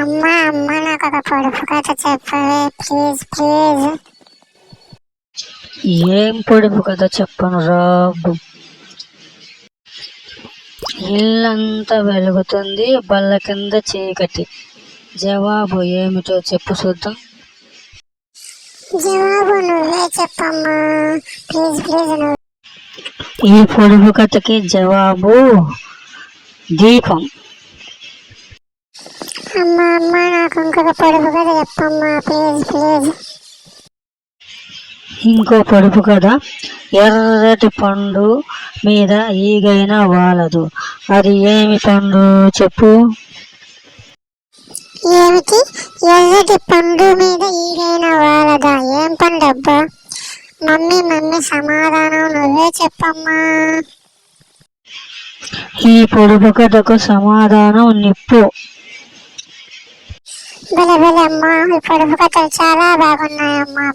అమ్మ అమ్మ నాకు ఒక పొడుపు కథ చెప్పవే. Please please. ఏం పొడుపు కథ చెప్పను రాబు ఇల్లంతా వెలుగుతుంది బల్ల కింద చీకటి. జవాబు ఏమిటో చెప్పు చూద్దాం. జవాబు నువ్వే చెప్పమ్మా. ప్లీజ్ ప్లీజ్ ఈ పొడుపు కథకి జవాబు దీపం. అమ్మ అమ్మ నాకు ఇంకొక పొడుపు కథ చెప్పమ్మా ప్లీజ్ ప్లీజ్ ఇంకో పొడుపు కథ ఎర్రటి పండు మీద ఈగైనా వాలదు. అది ఏమి పండు చెప్పు? ఏమిటి? ఎర్రటి పండు మీద ఈగైన వాలదా? ఏం పండు అబ్బా మమ్మీ మమ్మీ సమాధానం నువ్వే చెప్పమ్మా. ఈ పొడుపు కథకు సమాధానం నిప్పు అమ్మా ఈ పొడుపు కథలు చాలా బాగున్నాయమ్మా